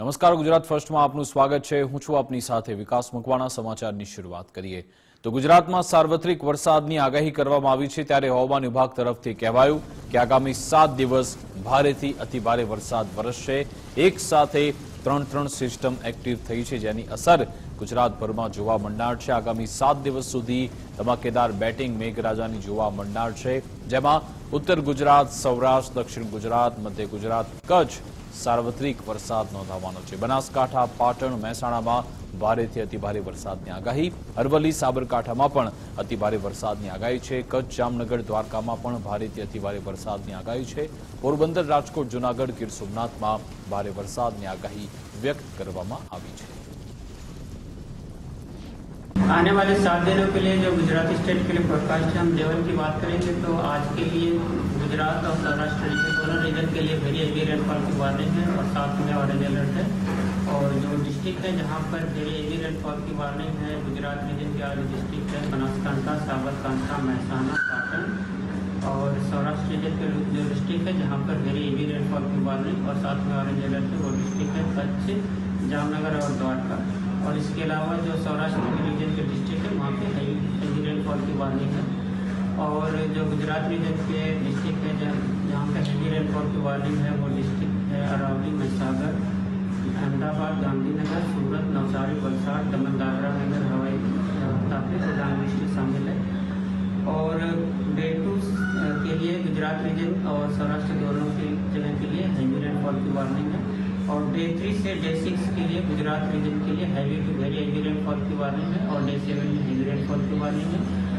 નમસ્કાર, ગુજરાત ફર્સ્ટમાં આપનું સ્વાગત છે. હું છું આપની સાથે વિકાસ મકવાણા, સમાચારની શરૂઆત કરીએ. તો ગુજરાતમાં સાર્વત્રિક વરસાદની આગાહી કરવામાં આવી છે ત્યારે હવામાન વિભાગ તરફથી કહેવાયું કે આગામી સાત દિવસ ભારેથી અતિભારે વરસાદ વરસશે. એક સાથે ત્રણ ત્રણ સિસ્ટમ એક્ટિવ થઈ છે જેની અસર ગુજરાતભરમાં જોવા મળનાર છે. આગામી સાત દિવસ સુધી ધમાકેદાર બેટિંગ મેઘરાજાની જોવા મળનાર છે, જેમાં ઉત્તર ગુજરાત, સૌરાષ્ટ્ર, દક્ષિણ ગુજરાત, મધ્ય ગુજરાત, કચ્છ સાર્વત્રિક વરસાદ નોંધાવાનો છે બનાસકાંઠા પાટણ મહેસાણામાં ભારેથી અતિભારે વરસાદની આગાહી અરવલ્લી સાબરકાંઠામાં પણ અતિભારે વરસાદની આગાહી છે કચ્છ જામનગર દ્વારકામાં પણ ભારેથી અતિભારે વરસાદની આગાહી છે પોરબંદર રાજકોટ જૂનાગઢ ગીર સોમનાથમાં ભારે વરસાદની આગાહી વ્યક્ત કરવામાં આવી છે आने वाले सात दिनों के लिए जो गुजरात स्टेट के लिए फोरकास्ट है हम लेवल की बात करेंगे तो आज के लिए गुजरात और सौराष्ट्र रीजन दोनों रीजन के लिए वेरी हेवी रेनफॉल की वार्निंग है और साथ में ऑरेंज अलर्ट है। और जो डिस्ट्रिक्ट है, जहाँ पर वेरी हेवी रेनफॉल की वार्निंग है, गुजरात रीजन के आगे डिस्ट्रिक्ट है बनासकांठा साबरकांठा महसाना पाटन और सौराष्ट्र रीजन के जो डिस्ट्रिक्ट है, जहाँ पर वेरी हेवी रेनफॉल की वार्निंग और साथ में ऑरेंज अलर्ट है, वो डिस्ट्रिक्ट है कच्छ जामनगर और द्वारका और इसके अलावा जो सौराष्ट्र रीजन के डिस्ट्रिक्ट है, वहाँ पे हेवी रेनफॉल की वार्निंग है। और जो गुजरात रीजन के डिस्ट्रिक्ट है, जहाँ पे हेवी रेनफॉल की वार्निंग है वो डिस्ट्रिक्ट है, अरावली, महसागर, अहमदाबाद, गांधीनगर, सूरत, नवसारी, वलसाड़ दमन दादरा नगर, हवाई, तापी और डांगविश्ली शामिल है। और डे टू के लिए गुजरात रीजन और सौराष्ट्र दोनों की जगह के लिए हेवी रेनफॉल की वार्निंग है। और डे थ्री से डे सिक्स के लिए गुजरात रीजन के लिए heavy to very heavy rainfall की वार्निंग है और डे सेवन में हेवी रेनफॉल की वार्निंग है।